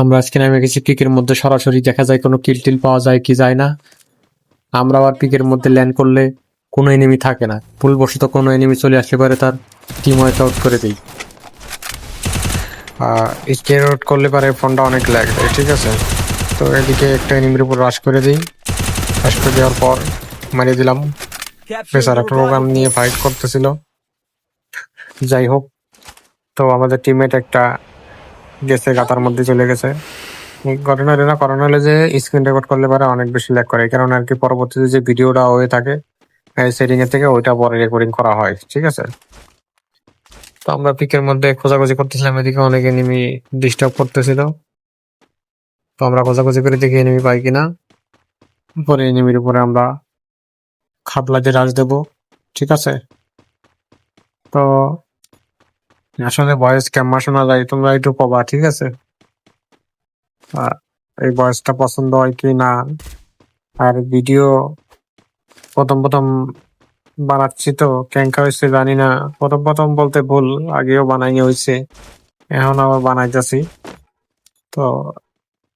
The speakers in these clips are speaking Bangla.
আমরা আজকে নামে গেছি পিকের মধ্যে সরাসরি দেখা যায় কোনো কিল টিল পাওয়া যায় কি যায় না। আমরা আবার পিকের মধ্যে ল্যান্ড করলে কোনো এনিমি থাকে না। ভুলবশত কোনো এনিমি চলে আসলে পরে তার টিম ওয়াইপ আউট করে দিই। স্কের আউট করলে পারে ফোনটা অনেক ল্যাগ দেয় ঠিক আছে? তো এদিকে একটা এনিমির উপর রাশ করে দিই। রাশ করে দেওয়ার পর মারিয়ে দিলাম। বেচারা প্রোগ্রাম নিয়ে ফাইট করতেছিল। যাই হোক তো আমাদের টিমমেট একটা গেছে, গাতার মধ্যে চলে গেছে। ঘটনা এটা কারণ হলো যে স্ক্রিন রেকর্ড করলে পারে অনেক বেশি ল্যাগ করে। কারণ আর কি পরবর্তীতে যে ভিডিওটা হয়ে থাকে সেটিং এর থেকে ওইটা পরে রেকর্ডিং করা হয়, ঠিক আছে? তো আমরা পিকের মধ্যে খোঁজাখুঁজি করতেছিলাম, এদিকে অনেক এনিমি ডিস্টার্ব করতেছিল। তো আমরা খোঁজাখুঁজি করে দেখি এনিমি পাই কিনা। পরে এনিমির উপরে আমরা খাপলা দিয়ে রাজ দেব, ঠিক আছে? তো আসলে ভয়েস কেমন? শোনা যায় তোমরা একটু কবা, ঠিক আছে? এই ভয়েসটা পছন্দ হয় কি না? আর ভিডিও প্রথম প্রথম বানাচ্ছি তো ক্যাঙ্কা হয়েছে জানি না। প্রথম প্রথম বলতে ভুল, আগেও বানাই হয়েছে। এখন আবার বানাইতেছি। তো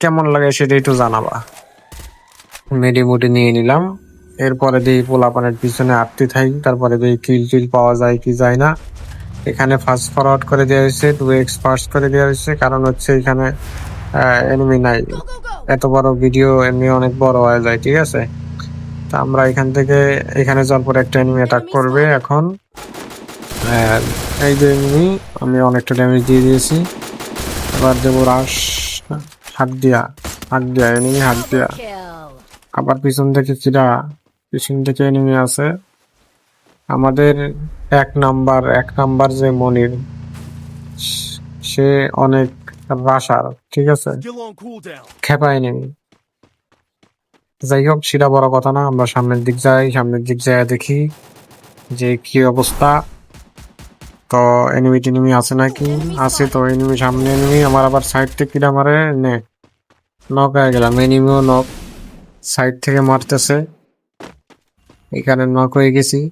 কেমন লাগে সেটা একটু জানাবা। মেডি মুডি নিয়ে নিলাম। এরপরে দিই পোলাপানের পিছনে আটটি থাকি তারপরে দিই কিল টিল পাওয়া যায় কি যায় না। এখানে ফাস্ট ফরওয়ার্ড করে দেওয়া হয়েছে টু এক্স ফাস্ট করে দেওয়া হয়েছে কারণ হচ্ছে এখানে এনিমি নাই। এত বড় ভিডিও এমনি অনেক বড় হয়ে যায় ঠিক আছে? তা আমরা এখান থেকে এখানে যাওয়ার পর একটা এনিমি অ্যাটাক করবে এখন। এই যে এনিমি আমি অনেকটা ড্যামেজ দিয়ে দিয়েছি। এবার দেবো রাশ হাত দিয়া হাত দিয়া এনিমি হাত দিয়া। আবার পিছন থেকে কিরা পিছন থেকে এনিমি আছে। আমাদের এক নাম্বার এক নাম্বার যে মনির সে- অনেক রাশার ঠিক আছে? Still on cooldown. খেপায় নেমি যাই হোক সেটা বড় কথা না আমরা সামনের দিক যাই সামনের দিক যাই দেখি যে কি অবস্থা। তো এনিমি টেনিমি আছে নাকি? আছে তো এনিমি সামনে এনিমি আমার আবার সাইড থেকে কিরা মারে? নে নক হয়ে গেলাম এনিমিও নক সাইড থেকে মারতেছে। এখানে নক হয়ে গেছি।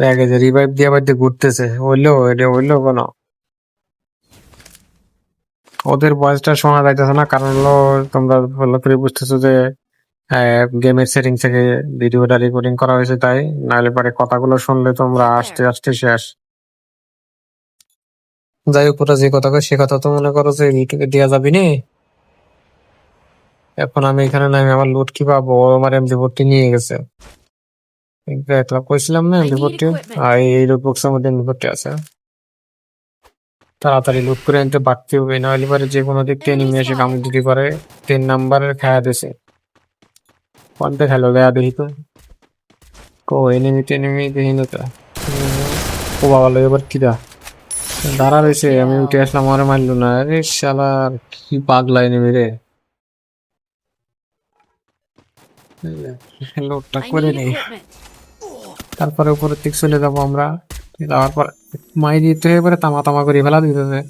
দেখে রিভাইভ দিয়ে আবার দিয়ে ঘুরতেছে হইল এটা হইল কোনো। ওদের বয়সটা শোনা যাইতেছে না কারণ হলো তোমরা ভালো করে বুঝতেছো যে গেমের সেটিং থেকে ভিডিওটা রেকর্ডিং করা হয়েছে তাই নাহলে পরে কথাগুলো শুনলে তোমরা আস্তে আস্তে শেষ। যাই হোক যে কথা কয় সে কথা তো মনে করো যে ইউটিউবে দেওয়া যাবে নি। এখন আমি এখানে নামি আমার লুট কি পাবো? আমার এমজি ভর্তি নিয়ে গেছে। একলা কইছিলাম না ভর্তি আর এই লুট বক্সের মধ্যে আছে। তাড়াতাড়ি লুট করে আনতে বাড়তে হবে নাহলে পরে যে কোনো দিক থেকে নেমে এসে কামড় দিতে পারে। তিন নাম্বারের খায়া দিছে। কোনটা খেলো দেয়া দেখি তো। কো এনিমি টেনিমি দেখি না তো। ও বাবা লো এবার কিরা দাঁড়া রয়েছে আমি উঠে আসলাম আমার মারলো না। আরে শালার কি পাগলা এনিমি রে। লোডটা করে নেই। তারপরে উপরের দিক চলে যাব আমরা। যাওয়ার পর মাই দিতে এবারে তামা তামা করে ফেলা দিতেছে।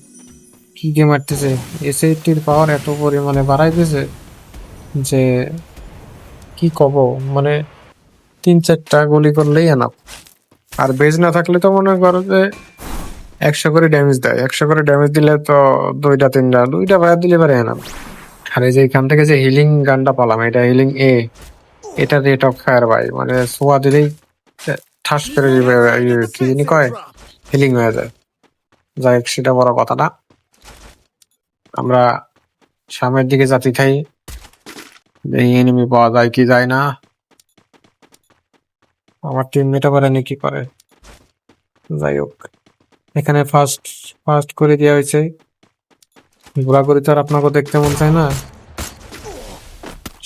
কি গেম মারতেছে? এসএটির পাওয়ার এত পরিমাণে বাড়াই দিয়েছে যে কি কব? মানে তিন চারটা গুলি করলেই এনাফ আর বেজ না থাকলে তো মনে করো যে একশো করে ড্যামেজ দেয়। একশো করে ড্যামেজ দিলে তো দুইটা, তিনটা, দুইটা ফায়ার দিলে পারে এনাফ আর এই যে এখান থেকে যে হিলিং গানটা পালাম, এটা হিলিং এ এটা রেট অফ ফায়ার ভাই। মানে সোয়া দিলেই ঠাস করে কি জানি কয় হিলিং হয়ে যায়। যাই হোক সেটা বড় কথা না। আমরা সামনের দিকে জাতি খাই এনিমি পাওয়া যায় কি যায় না। আমার টিম মেটা পারে কি করে? যাই হোক এখানে ফার্স্ট ফার্স্ট করে দেওয়া হয়েছে। ঘোরাঘুরি তো আর আপনাকে দেখতে মন চায় না।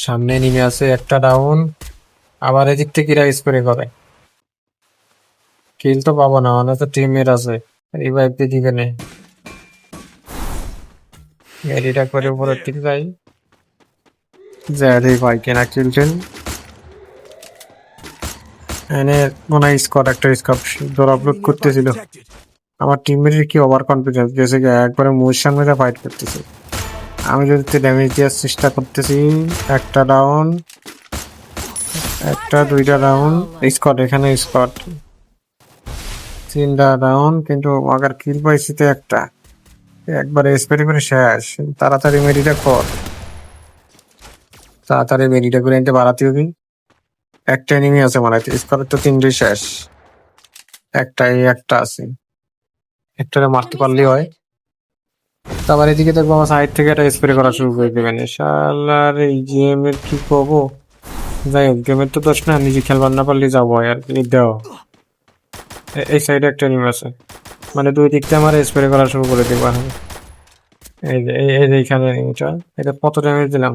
সামনে নেমে আছে একটা ডাউন আবার এদিক থেকে কিরা স্প্রে করে। কিল তো পাবো না মানে তো টিমের আছে। রিভাইভ দিয়ে দিবে না। গাড়িটা করে উপরের দিকে যাই। যাই ভাই, কেনা কিলছেন এনে মনে হয় স্কট একটা স্কট ধর আপলোড করতেছিল। আমার টিমের কি ওভার কনফিডেন্স গেছে একবারে মুর সামনে ফাইট করতেছে। আমি যদি ড্যামেজ দেওয়ার চেষ্টা করতেছি, একটা ডাউন একটা দুইটা ডাউন স্কট এখানে স্কট তিনটা ডাউন কিন্তু আগার কিল পাইছি তো একটা। একবারে স্প্রে করে শেষ। তাড়াতাড়ি মেডিটা কর। তাড়াতাড়ি মেডিটা করে এনতে বাড়াতে হবে একটা এনিমি আছে মানে স্কোয়ার তো তিনটে শেষ। একটাই একটা আছে। একটারে মারতে পারলেই হয়। তারপর এদিকে দেখব আমার সাইড থেকে একটা স্প্রে করা শুরু করে দেবেন শালার এই গেমের কি করব? যাই হোক গেমের তো দোষ না নিজে খেলবার না পারলে যাব আর কি। দেও। এ- এই সাইডে একটা নিম আছে। মানে দুই দিকটা আমার স্প্রে করা শুরু করে দিব এখন। এই যে এই এই যে এইখানে নিমটা এটা কত ড্যামেজ দিলাম?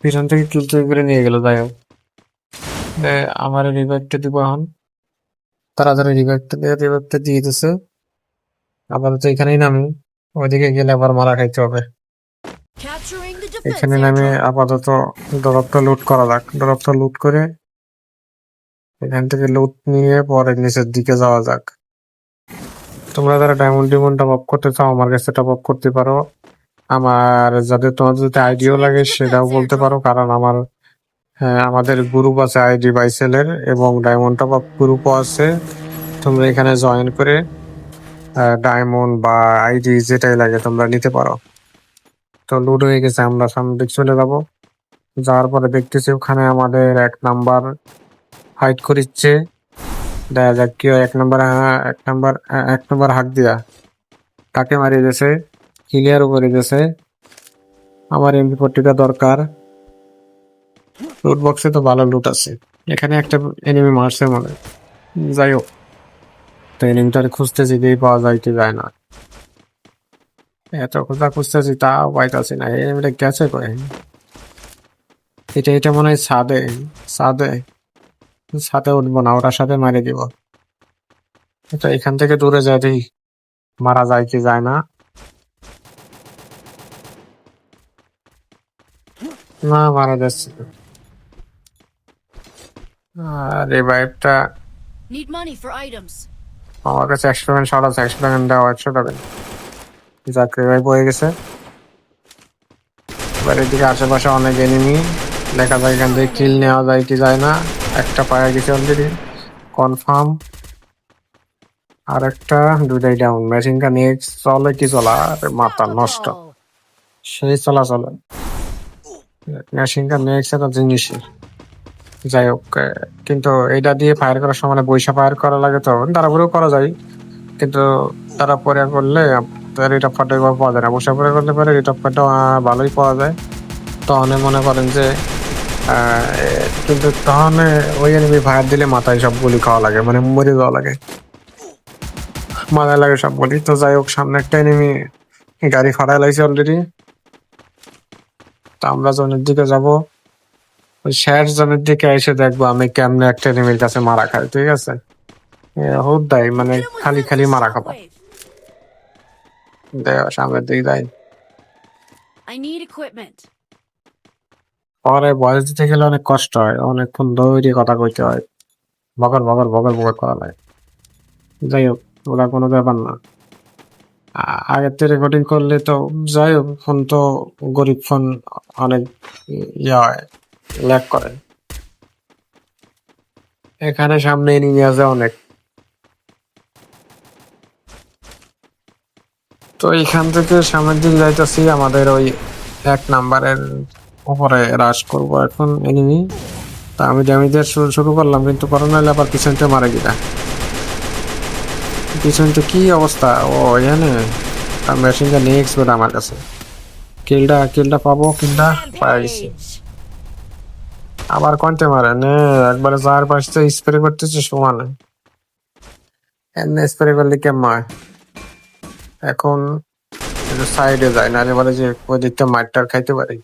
পিছন থেকে তুই করে নিয়ে গেল যাই হোক। আমার রিভাইভটা দিব এখন। তাড়াতাড়ি রিভাইভটা দিয়ে রিভাইভটা দিয়ে দিতেছে আপাতত এখানেই নামি। ওইদিকে গেলে আবার মারা খাইতে হবে। এখানে নামে আপাতত ড্রপটা লুট করা যাক। ড্রপটা লুট করে এখান থেকে লুট নিয়ে পরে নিচের দিকে যাওয়া যাক। তোমরা যারা ডায়মন্ড ডিমন্ড টপ আপ করতে চাও আমার কাছে টপ আপ করতে পারো। আমার যাদের তোমাদের যদি আইডিও লাগে সেটাও বলতে পারো। কারণ আমার হ্যাঁ, আমাদের গ্রুপ আছে আইডি বাইসেলের এবং ডায়মন্ড টপ আপ গ্রুপও আছে। তোমরা এখানে জয়েন করে ডায়মন্ড বা আইডি যেটাই লাগে তোমরা নিতে পারো। তো লুট হয়ে গেছে আমরা সামনের দিকে চলে যাব। যাওয়ার পরে দেখতেছি ওখানে আমাদের এক নাম্বার ফাইট করিচ্ছে। দেখা যাক কি এক নাম্বার এক নাম্বার এক নম্বর হাক দিয়া। তাকে মারিয়ে দিয়েছে ক্লিয়ারও করে দিয়েছে। আমার এমপি ফোরটিটা দরকার। লুট বক্সে তো ভালো লুট আছে। এখানে একটা এনিমি মারছে মনে যাই হোক, তো এনিমিটার খুঁজতেছি দিয়ে পাওয়া যাইতে যায় না। এত কথা খুঁজতেছি, তাও পাইতাছি না। এনিমিটা গেছে কই? এটা এটা মনে হয় ছাদে ছাদে। ছাদে উঠবো না ওটার সাথে মারি দিব। এটা এখান থেকে দূরে যায় দেখি। মারা যায় কি যায় না। না মারা যাচ্ছে। আর রিভাইভটা Need money for items. আমার কাছে একশো টাকা শর্ট আছে একশো টাকা দেওয়া একশো টাকা যাক রিভাইভ হয়ে গেছে। এবার এদিকে আশেপাশে অনেক এনিমি দেখা যায় এখান থেকে কিল নেওয়া যায় কি যায় না। একটা পায়ে গেছে অলরেডি কনফার্ম আর একটা দুটাই ডাউন মেশিন গান নিয়ে চলে কি চলা? মাথা নষ্ট। সেই চলা চলে মেশিন গান নেক্সট একটা জিনিসই যাই হোক কিন্তু এটা দিয়ে ফায়ার করার সময় বৈশা ফায়ার করা লাগে তো তারপরেও করা যায়। কিন্তু তারা পরে করলে রেট অফ ফাটা পাওয়া যায় না। বৈশা পরে করলে পরে রেট অফ ফাটা ভালোই পাওয়া যায়। তখন মনে করেন যে কিন্তু তখন ওই এনিমি ফায়ার দিলে মাথায় সব গুলি খাওয়া লাগে মানে মরে যাওয়া লাগে। মাথায় লাগে সব গুলি। তো যাই হোক, সামনে একটা এনিমি গাড়ি ফাটাই লাগছে অলরেডি তা আমরা জনের দিকে যাব। ওই শেষ জনের দিকে এসে দেখব আমি কেমনে একটা এনিমির কাছে মারা খাই, ঠিক আছে? হুদ দেয় মানে খালি খালি মারা খাব. দেয় সামনের দিকে দেয় I need equipment. পরে বয়স দিতে গেলে অনেক কষ্ট হয় অনেকক্ষণ ধরে কথা কইতে হয়। বকর বকর বকর বকর করা লাগে। যাই হোক ওরা কোনো ব্যাপার না। আগের থেকে রেকর্ডিং করলে তো, যাই হোক ফোন তো গরিব ফোন অনেক ইয়ে হয় ল্যাক করে। এখানে সামনে নিয়ে আছে অনেক। তো এখান থেকে সামনের দিকে যাইতেছি, আমাদের ওই এক নাম্বারের উপরে রাশ করব এখন এনিমি তা আমি ড্যামেজ দেওয়া শুরু শুরু করলাম, কিন্তু করোনা হলে আবার পিছনটা মারা গিয়া পিছনটা কি অবস্থা? ও, এখানে। মেশিন গা নিয়ে এক্সপেক্ট আমার কাছে। কিলটা কিলটা পাবো কিলটা পাই গেছি। আবার কন্টে মারে? নে, একবারে চার পাঁচটা স্প্রে করতেছে সমানে। এমনি স্প্রে করলে কেমন হয়? এখন সাইডে যায় না বলে যে ওই দিকটা মাঠটার খাইতে পারি।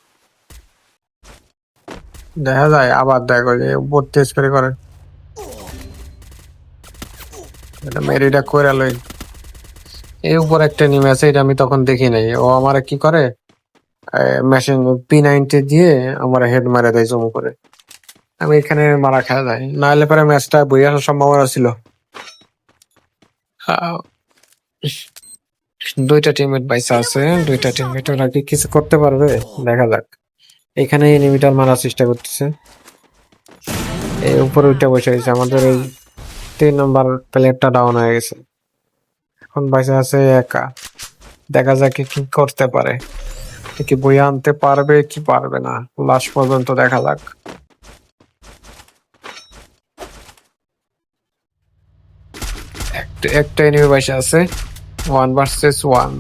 দেখা যায়, আবার দেখো যে উপরতে স্প্রে করে। এটা মেরিটা করে লই। এই উপর একটা নেমে আছে, এটা আমি তখন দেখি নাই। ও আমার কি করে? মেশিন পি নাইনটি দিয়ে আমার হেড মারে দেয় জমু করে। আমি এখানে মারা খাওয়া যায়। না হলে পরে ম্যাচটা বই আসার সম্ভাবনা ছিল। দুইটা টিমমেট বাইসা আছে, দুইটা টিমমেট ওরা কি কিছু করতে পারবে? দেখা যাক। এখানে এনিমিটার মারার চেষ্টা করতেছে। এই উপরে উঠে বসে গেছে আমাদের এই তিন নম্বর প্লেয়ারটা ডাউন হয়ে গেছে। এখন বাইসা আছে একা। দেখা যাক কি করতে পারে। কি বই আনতে পারবে, কি পারবে না। লাস্ট পর্যন্ত দেখা যাক। একটা এনিমি বসে আছে। ওয়ান ভার্সেস ওয়ান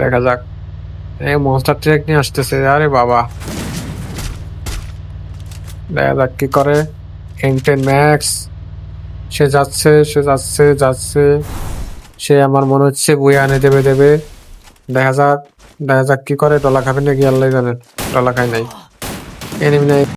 দেখা যাক। এই মনস্টার ট্রেক নিয়ে আসতেছে। আরে বাবা। দেখা যাক কি করে। এম ম্যাক্স সে যাচ্ছে সে যাচ্ছে যাচ্ছে। সে আমার মনে হচ্ছে বই আনে, দেবে দেবে। দেখা যাক দেখা যাক কি করে। ডলা খাবে নাকি আল্লাহ জানেন ডলা খাই নাই। এনিমি নাই।